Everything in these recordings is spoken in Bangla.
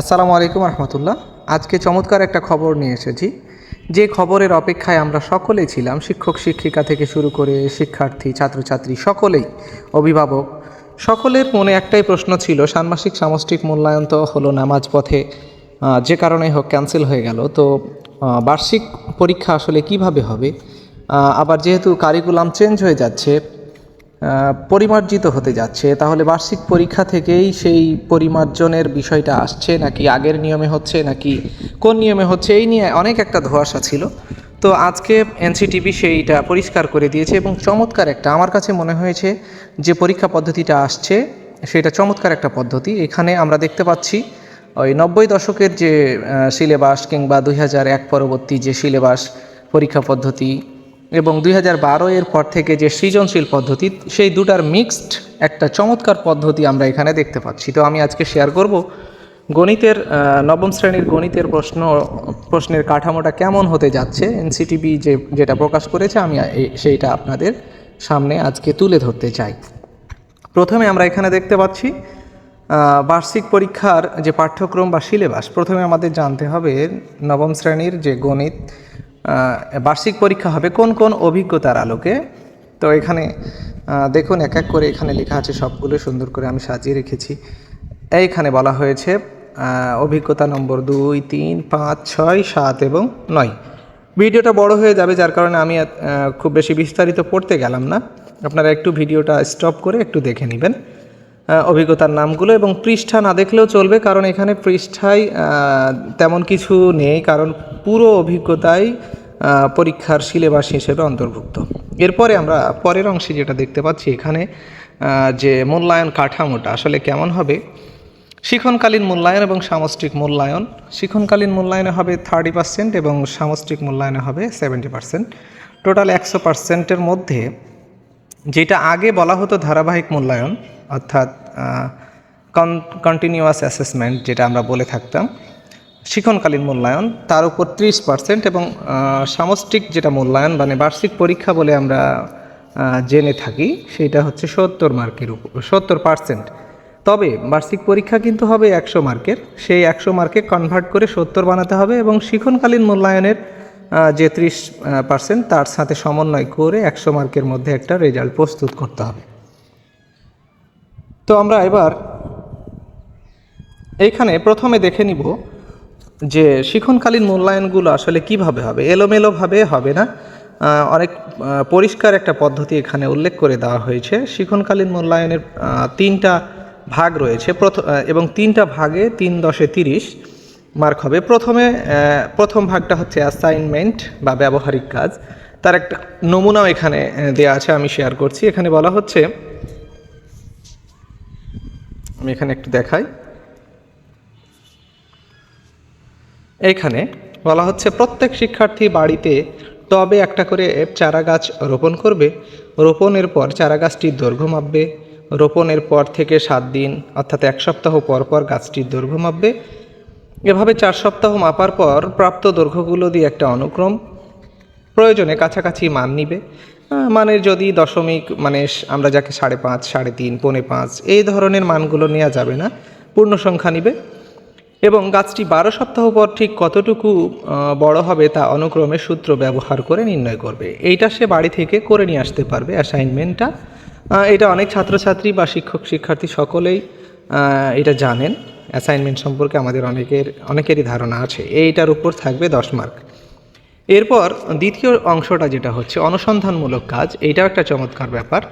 আসসালামু আলাইকুম রহমতুল্লাহ। আজকে চমৎকার একটা খবর নিয়ে এসেছি। যে খবরের অপেক্ষায় আমরা সকলেই ছিলাম, শিক্ষক, শিক্ষিকা থেকে শুরু করে শিক্ষার্থী, ছাত্রছাত্রী সকলেই, অভিভাবক, সকলের মনে একটাই প্রশ্ন ছিল, ষান্মাসিক সামষ্টিক মূল্যায়ন তো হলো নামাজ পথে যে কারণে হোক ক্যান্সেল হয়ে গেল। তো বার্ষিক পরীক্ষা আসলে কীভাবে হবে? আবার যেহেতু কারিকুলাম চেঞ্জ হয়ে যাচ্ছে পরিমার্জিত হতে যাচ্ছে। তাহলে বার্ষিক পরীক্ষা থেকেই সেই পরিমার্জনের বিষয়টা আসছে নাকি আগের নিয়মে হচ্ছে, নাকি কোন নিয়মে হচ্ছে, এই নিয়ে অনেক একটা ধোঁয়াশা ছিল। তো আজকে এনসিটিভি সেইটা পরিষ্কার করে দিয়েছে এবং চমৎকার একটা, আমার কাছে মনে হয়েছে যে পরীক্ষা পদ্ধতিটা আসছে, সেটা চমৎকার একটা পদ্ধতি। এখানে আমরা দেখতে পাচ্ছি, ওই নব্বই দশকের যে সিলেবাস কিংবা দুই হাজার এক পরবর্তী যে সিলেবাস পরীক্ষা পদ্ধতি এবং দুই হাজার বারো এর পর থেকে যে সৃজনশীল পদ্ধতি, সেই দুটার মিক্সড একটা চমৎকার পদ্ধতি আমরা এখানে দেখতে পাচ্ছি। তো আমি আজকে শেয়ার করব গণিতের নবম শ্রেণির গণিতের প্রশ্ন, প্রশ্নের কাঠামোটা কেমন হতে যাচ্ছে। এনসিটিভি যে, যেটা প্রকাশ করেছে, আমি সেইটা আপনাদের সামনে আজকে তুলে ধরতে চাই। প্রথমে আমরা এখানে দেখতে পাচ্ছি বার্ষিক পরীক্ষার যে পাঠ্যক্রম বা সিলেবাস, প্রথমে আমাদের জানতে হবে নবম শ্রেণির যে গণিত বার্ষিক পরীক্ষা হবে কোন কোন অভিজ্ঞতার আলোকে। তো এখানে দেখুন, এক এক করে এখানে লেখা আছে সবগুলো, সুন্দর করে আমি সাজিয়ে রেখেছি। এইখানে বলা হয়েছে অভিজ্ঞতা নম্বর দুই, তিন, পাঁচ, ছয়, সাত এবং নয়। ভিডিওটা বড় হয়ে যাবে, যার কারণে আমি খুব বেশি বিস্তারিত পড়তে গেলাম না। আপনারা একটু ভিডিওটা স্টপ করে একটু দেখে নেবেন। অভিজ্ঞতার নামগুলো এবং পৃষ্ঠা না দেখলেও চলবে, কারণ এখানে পৃষ্ঠায় তেমন কিছু নেই, কারণ পুরো অভিজ্ঞতাই পরীক্ষার সিলেবাস হিসেবে অন্তর্ভুক্ত। এরপরে আমরা পরের অংশে যেটা দেখতে পাচ্ছি এখানে যে মূল্যায়ন কাঠামোটা, আসলে কেমন হবে? শিখনকালীন মূল্যায়ন এবং সামষ্টিক মূল্যায়ন। শিখনকালীন মূল্যায়নে হবে থার্টি পার্সেন্ট এবং সামষ্টিক মূল্যায়নে হবে সেভেন্টি পার্সেন্ট টোটাল একশো পার্সেন্টের মধ্যে যেটা আগে বলা হতো ধারাবাহিক মূল্যায়ন, অর্থাৎ কন কন্টিনিউয়াস অ্যাসেসমেন্ট যেটা আমরা বলে থাকতাম শিক্ষণকালীন মূল্যায়ন, তার উপর ত্রিশ পার্সেন্ট এবং সামষ্টিক যেটা মূল্যায়ন মানে বার্ষিক পরীক্ষা বলে আমরা জেনে থাকি, সেটা হচ্ছে সত্তর মার্কের উপর সত্তর পার্সেন্ট তবে বার্ষিক পরীক্ষা কিন্তু হবে একশো মার্কের, সেই একশো মার্কে কনভার্ট করে সত্তর বানাতে হবে এবং শিক্ষণকালীন মূল্যায়নের যে ত্রিশ পার্সেন্ট তার সাথে সমন্বয় করে একশো মার্কের মধ্যে একটা রেজাল্ট প্রস্তুত করতে হবে। তো আমরা এবার এইখানে প্রথমে দেখে নিব যে শিক্ষণকালীন মূল্যায়নগুলো আসলে কীভাবে হবে। এলোমেলোভাবে হবে না। অনেক পরিষ্কার একটা পদ্ধতি এখানে উল্লেখ করে দেওয়া হয়েছে। শিক্ষণকালীন মূল্যায়নের তিনটা ভাগ রয়েছে। প্রথম এবং তিনটা ভাগে তিন দশে তিরিশ মার্ক হবে। প্রথমে প্রথম ভাগটা হচ্ছে অ্যাসাইনমেন্ট বা ব্যবহারিক কাজ। তার একটা নমুনাও এখানে দেওয়া আছে, আমি শেয়ার করছি। এখানে বলা হচ্ছে, আমি এখানে একটু দেখাই। এইখানে বলা হচ্ছে, প্রত্যেক শিক্ষার্থী বাড়িতে টবে একটা করে চারা গাছ রোপণ করবে। রোপণের পর চারা গাছটির দৈর্ঘ্য মাপবে। রোপণের পর থেকে সাত দিন, অর্থাৎ এক সপ্তাহ পর পর গাছটির দৈর্ঘ্য মাপবে। এভাবে চার সপ্তাহ মাপার পর প্রাপ্ত দৈর্ঘ্যগুলো দিয়ে একটা অনুক্রম। প্রয়োজনে কাছাকাছি মান নিবে। মানের যদি দশমিক মানে আমরা যাকে সাড়ে পাঁচ, সাড়ে তিন, পৌনে পাঁচ, এই ধরনের মানগুলো নেওয়া যাবে না। পূর্ণ সংখ্যা নিবে। এবং গাছটি বারো সপ্তাহ পর ঠিক কতটুকু বড় হবে তা অনুক্রমে সূত্র ব্যবহার করে নির্ণয় করবে। এইটা সে বাড়ি থেকে করে নিয়ে আসতে পারবে অ্যাসাইনমেন্টটা এটা অনেক ছাত্রছাত্রী বা শিক্ষক শিক্ষার্থী সকলেই এটা জানেন। অ্যাসাইনমেন্ট সম্পর্কে আমাদের অনেকের, অনেকেরই ধারণা আছে। এইটার উপর থাকবে দশ মার্ক এরপর দ্বিতীয় অংশটা যেটা হচ্ছে অনুসন্ধানমূলক কাজ, এইটাও একটা চমৎকার ব্যাপার।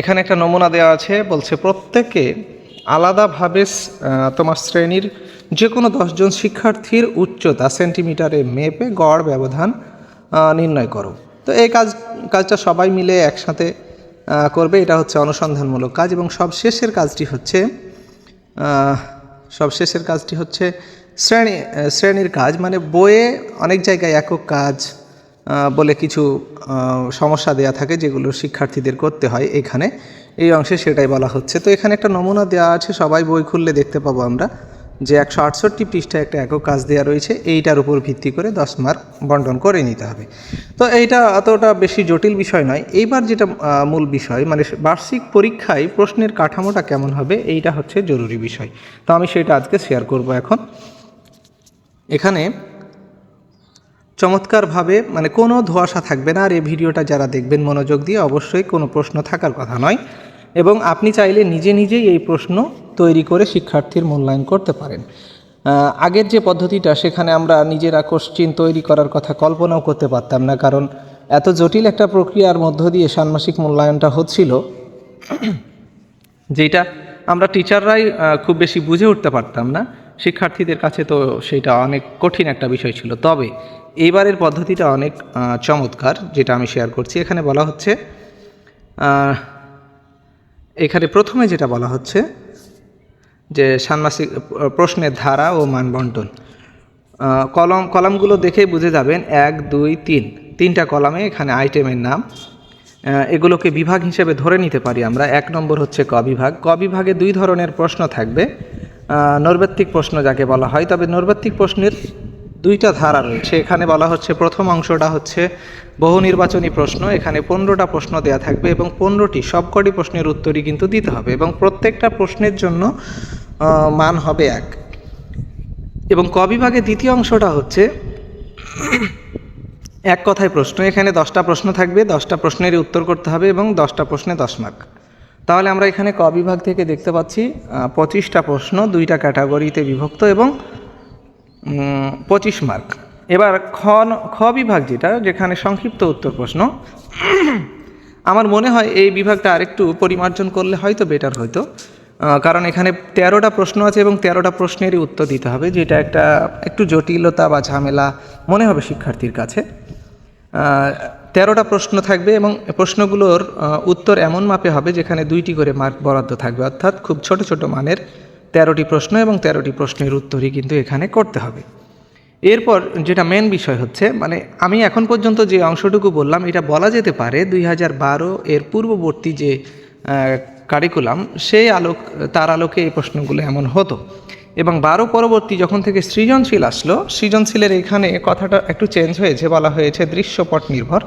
এখানে একটা নমুনা দেওয়া আছে, বলছে প্রত্যেকে আলাদাভাবে তোমার শ্রেণির যে কোনো দশজন শিক্ষার্থীর উচ্চতা সেন্টিমিটারে মেপে গড় ব্যবধান নির্ণয় করো। তো এই কাজ, কাজটা সবাই মিলে একসাথে করবে। এটা হচ্ছে অনুসন্ধানমূলক কাজ এবং সব শেষের কাজটি হচ্ছে সবশেষের কাজটি হচ্ছে শ্রেণি শ্রেণির কাজ মানে বইয়ে অনেক জায়গায় একক কাজ বলে কিছু সমস্যা দেয়া থাকে যেগুলো শিক্ষার্থীদের করতে হয় এখানে। এই অংশে সেটাই বলা হচ্ছে। তো এখানে একটা নমুনা দেওয়া আছে, সবাই বই খুললে দেখতে পাবো আমরা। যে একশো আটষট্টি পৃষ্ঠায় একটা একক কাজ দেওয়া রয়েছে, এইটার উপর ভিত্তি করে দশ মার্ক বন্টন করে নিতে হবে। তো এইটা অতটা বেশি জটিল বিষয় নয়। এইবার যেটা মূল বিষয় মানে বার্ষিক পরীক্ষায় প্রশ্নের কাঠামোটা কেমন হবে, এইটা হচ্ছে জরুরি বিষয়। তো আমি সেটা আজকে শেয়ার করব এখন। এখানে চমৎকারভাবে মানে কোনো ধোঁয়াশা থাকবে না, আর এই ভিডিওটা যারা দেখবেন মনোযোগ দিয়ে, অবশ্যই কোনো প্রশ্ন থাকার কথা নয়। এবং আপনি চাইলে নিজে নিজেই এই প্রশ্ন তৈরি করে শিক্ষার্থীর মূল্যায়ন করতে পারেন। আগের যে পদ্ধতিটা, সেখানে আমরা নিজেরা কোশ্চিন তৈরি করার কথা কল্পনাও করতে পারতাম না, কারণ এত জটিল একটা প্রক্রিয়ার মধ্য দিয়ে ষান্মাসিক মূল্যায়নটা হচ্ছিল, যেটা আমরা টিচাররাই খুব বেশি বুঝে উঠতে পারতাম না। শিক্ষার্থীদের কাছে তো সেটা অনেক কঠিন একটা বিষয় ছিল। তবে এইবারের পদ্ধতিটা অনেক চমৎকার, যেটা আমি শেয়ার করছি। এখানে বলা হচ্ছে এখানে প্রথমে যেটা বলা হচ্ছে যে ষান্মাসিক প্রশ্নের ধারা ও মান বন্টন কলম কলামগুলো দেখেই বুঝে যাবেন এক দুই তিন। তিনটা কলামে এখানে আইটেমের নাম। এগুলোকে বিভাগ হিসেবে ধরে নিতে পারি আমরা। এক নম্বর হচ্ছে ক বিভাগ। ক বিভাগে দুই ধরনের প্রশ্ন থাকবে। আহ, নৈর্ব্যক্তিক প্রশ্ন যাকে বলা হয় তবে নৈর্ব্যক্তিক প্রশ্নের দুইটা ধারা রয়েছে। এখানে বলা হচ্ছে প্রথম অংশটা হচ্ছে বহু নির্বাচনী প্রশ্ন। এখানে পনেরোটা প্রশ্ন দেয়া থাকবে এবং পনেরোটি সবকটি প্রশ্নের উত্তরই কিন্তু দিতে হবে এবং প্রত্যেকটা প্রশ্নের জন্য মান হবে এক। এবং ক দ্বিতীয় অংশটা হচ্ছে, এক কথায় প্রশ্ন। এখানে দশটা প্রশ্ন থাকবে, দশটা প্রশ্নেরই উত্তর করতে হবে এবং দশটা প্রশ্নে দশ মার্ক। তাহলে আমরা এখানে ক বিভাগ থেকে দেখতে পাচ্ছি পঁচিশটা প্রশ্ন, দুইটা ক্যাটাগরিতে বিভক্ত এবং পঁচিশ মার্ক। এবার খ খ বিভাগ যেটা, যেখানে সংক্ষিপ্ত উত্তর প্রশ্ন। আমার মনে হয় এই বিভাগটা আরেকটু পরিমার্জন করলে হয়তো বেটার হয়তো কারণ এখানে তেরোটা প্রশ্ন আছে এবং তেরোটা প্রশ্নেরই উত্তর দিতে হবে, যেটা একটা একটু জটিলতা বা ঝামেলা মনে হবে শিক্ষার্থীর কাছে। তেরোটা প্রশ্ন থাকবে এবং প্রশ্নগুলোর উত্তর এমন মাপে হবে যেখানে দুইটি করে মার্ক বরাদ্দ থাকবে, অর্থাৎ খুব ছোট ছোট মানের তেরোটি প্রশ্ন এবং তেরোটি প্রশ্নের উত্তরই কিন্তু এখানে করতে হবে। এরপর যেটা মেন বিষয় হচ্ছে মানে আমি এখন পর্যন্ত যে অংশটুকু বললাম, এটা বলা যেতে পারে দুই হাজার বারো এর পূর্ববর্তী যে কারিকুলাম সেই আলোক, তার আলোকে এই প্রশ্নগুলো এমন হতো। এবং বারো পরবর্তী যখন থেকে সৃজনশীল আসলো, সৃজনশীলের এখানে কথাটা একটু চেঞ্জ হয়েছে, বলা হয়েছে দৃশ্যপট নির্ভর।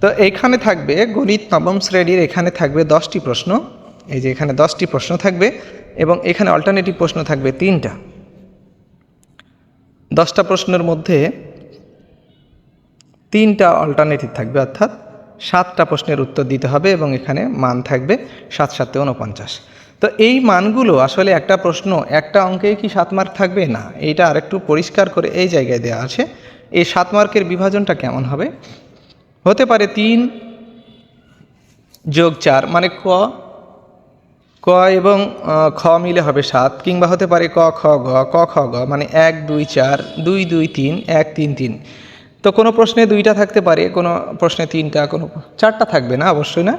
তো এইখানে থাকবে গণিত নবম শ্রেণির, এখানে থাকবে দশটি প্রশ্ন। এই যে এখানে দশটি প্রশ্ন থাকবে এবং এখানে অল্টারনেটিভ প্রশ্ন থাকবে তিনটা। দশটা প্রশ্নের মধ্যে তিনটা অল্টারনেটিভ থাকবে অর্থাৎ সাতটা প্রশ্নের উত্তর দিতে হবে এবং এখানে মান থাকবে সাত সাতে উনপঞ্চাশ তো এই মানগুলো আসলে একটা প্রশ্ন, একটা অঙ্কেই কি সাত মার্ক থাকবে? না এইটা আরেকটু পরিষ্কার করে এই জায়গায় দেওয়া আছে। এই সাত মার্কের বিভাজনটা কেমন হবে? হতে পারে তিন যোগ চার মানে ক ক এবং খ মিলে হবে সাত, কিংবা হতে পারে ক, খ, গ, ক, খ, গ মানে এক, দুই, চার, দুই দুই, তিন, এক, তিন তিন। তো কোনো প্রশ্নে দুইটা থাকতে পারে, কোনো প্রশ্নে তিনটা, কোনো চারটা থাকবে না, অবশ্যই না।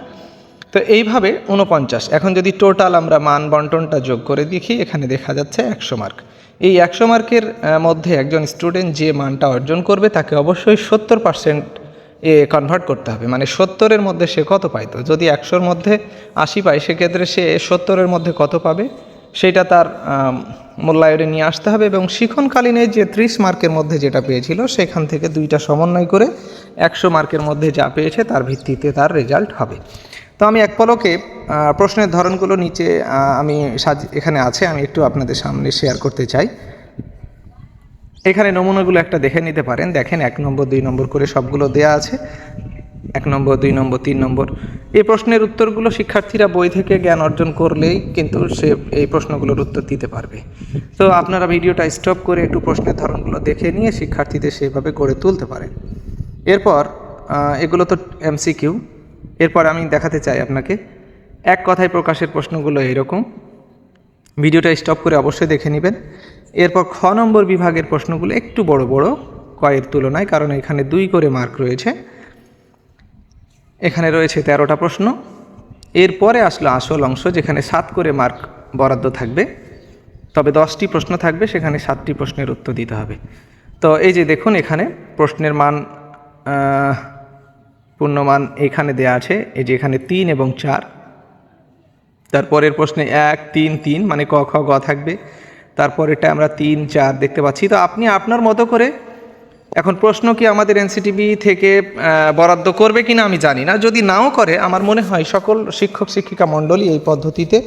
তো এইভাবে উনপঞ্চাশ এখন যদি টোটাল আমরা মান বন্টনটা যোগ করে দেখি, এখানে দেখা যাচ্ছে একশো মার্ক এই একশো মার্কের মধ্যে একজন স্টুডেন্ট যে মানটা অর্জন করবে, তাকে অবশ্যই সত্তর পার্সেন্ট এ কনভার্ট করতে হবে। মানে সত্তরের মধ্যে সে কত পাইতো? যদি একশোর মধ্যে আশি পায়, সেক্ষেত্রে সে সত্তরের মধ্যে কত পাবে? সেটা তার মূল্যায়নে নিয়ে আসতে হবে এবং শিক্ষণকালীনে যে ত্রিশ মার্কের মধ্যে যেটা পেয়েছিল, সেখান থেকে দুইটা সমন্বয় করে একশো মার্কের মধ্যে যা পেয়েছে তার ভিত্তিতে তার রেজাল্ট হবে। তো আমি এক পলকে প্রশ্নের ধরনগুলো নিচে আমি সাজ, এখানে আছে, আমি একটু আপনাদের সামনে শেয়ার করতে চাই। এখানে নমুনাগুলো একটা দেখে নিতে পারেন। দেখেন এক নম্বর, দুই নম্বর করে সবগুলো দেয়া আছে। এক নম্বর, দুই নম্বর, তিন নম্বর। এই প্রশ্নের উত্তরগুলো শিক্ষার্থীরা বই থেকে জ্ঞান অর্জন করলেই কিন্তু সে এই প্রশ্নগুলোর উত্তর দিতে পারবে। তো আপনারা ভিডিওটা স্টপ করে একটু প্রশ্নের ধরনগুলো দেখে নিয়ে শিক্ষার্থীদের সেভাবে গড়ে তুলতে পারেন। এরপর এগুলো তো এমসিকিউ এরপর আমি দেখাতে চাই আপনাকে। এক কথায় প্রকাশের প্রশ্নগুলো এরকম ভিডিওটা স্টপ করে অবশ্যই দেখে নেবেন। এরপর খ নম্বর বিভাগের প্রশ্নগুলো একটু বড় বড়, কয়ের তুলনায়, কারণ এখানে দুই করে মার্ক রয়েছে। এখানে রয়েছে তেরোটা প্রশ্ন। এরপরে আসলো আসল অংশ, যেখানে সাত করে মার্ক বরাদ্দ থাকবে। তবে দশটি প্রশ্ন থাকবে, সেখানে সাতটি প্রশ্নের উত্তর দিতে হবে। তো এই যে দেখুন এখানে প্রশ্নের মান পূর্ণমান এখানে দেয়া আছে, এই যে এখানে তিন এবং চার। তারপরের প্রশ্নে এক, তিন তিন মানে ক, খ, গ থাকবে। তারপর এটা আমরা তিন, চার দেখতে পাচ্ছি। তো আপনি আপনার মতো করে এখন প্রশ্ন কি আমাদের এনসিটিভি থেকে বরাদ্দ করবে কিনা আমি জানি না। যদি নাও করে, আমার মনে হয় সকল শিক্ষক, শিক্ষিকা মণ্ডলী এই পদ্ধতিতে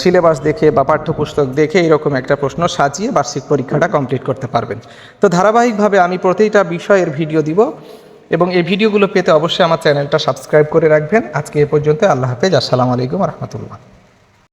সিলেবাস দেখে বা পাঠ্যপুস্তক দেখে এরকম একটা প্রশ্ন সাজিয়ে বার্ষিক পরীক্ষাটা কমপ্লিট করতে পারবেন। তো ধারাবাহিকভাবে আমি প্রতিটা বিষয়ের ভিডিও দিব এবং এই ভিডিওগুলো পেতে অবশ্যই আমার চ্যানেলটা সাবস্ক্রাইব করে রাখবেন। আজকে এ পর্যন্ত, আল্লাহ হাফেজ। আসসালামু আলাইকুম রহমতুল্লাহ।